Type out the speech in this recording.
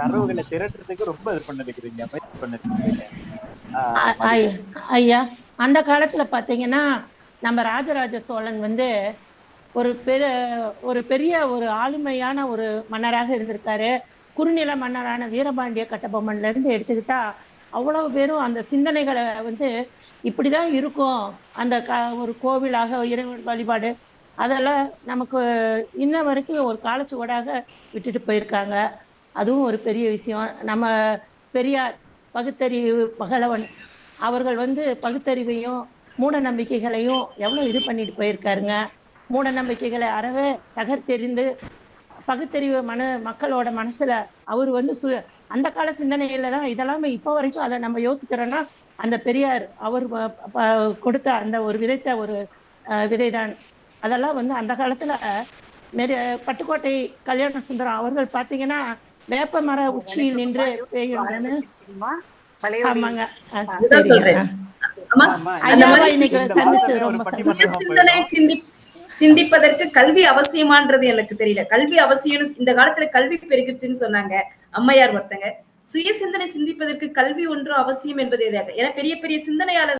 தரவுகளை திரட்டுறதுக்கு ரொம்ப இது பண்ணிருக்கிறீங்க முயற்சி பண்ணிருக்கிறீங்க. ஐயா அந்த காலத்துல பாத்தீங்கன்னா நம்ம ராஜராஜ சோழன் வந்து ஒரு பெரு ஒரு பெரிய ஒரு ஆளுமையான ஒரு மன்னராக இருந்திருக்காரு. குறுநில மன்னரான வீரபாண்டிய கட்டபொம்மன்ல இருந்து எடுத்துக்கிட்டா அவ்வளவு பேரும் அந்த சிந்தனைகளை வந்து இப்படிதான் இருக்கும். அந்த க ஒரு கோவிலாக இறைவன் வழிபாடு அதெல்லாம் நமக்கு இன்ன வரைக்கும் ஒரு காலச்சுவடாக விட்டுட்டு போயிருக்காங்க. அதுவும் ஒரு பெரிய விஷயம். நம்ம பெரியார் பகுத்தறிவு பகலவன் அவர்கள் வந்து பகுத்தறிவையும் மூட நம்பிக்கைகளையும் எவ்வளோ இது பண்ணிட்டு போயிருக்காருங்க. மூட நம்பிக்கைகளை அறவே தகர்த்தெறிந்து பகுத்தறிவு மன மக்களோட மனசுல அவர் வந்து சு அந்த கால சிந்தனையில தான் இதெல்லாமே இப்போ வரைக்கும் அதை நம்ம யோசிக்கிறோன்னா அந்த பெரியார் அவர் கொடுத்த அந்த ஒரு விதைத்த ஒரு விதைதான். அதெல்லாம் வந்து அந்த காலத்துல நிறைய பட்டுக்கோட்டை கல்யாண சுந்தரம் அவர்கள் பார்த்தீங்கன்னா வேப்ப மர உச்சியில் நின்று பெய்யும்னு ஆமாங்க. சிந்திப்பதற்கு கல்வி அவசியமான்றது எனக்கு தெரியல. கல்வி அவசியம் இந்த காலத்துல கல்வி பெருகிடுச்சுன்னு சொன்னாங்க அம்மையார் ஒருத்தங்க. சுய சிந்தனை சிந்திப்பதற்கு கல்வி ஒன்றும் அவசியம் என்பது ஏன்னா பெரிய பெரிய சிந்தனையாளர்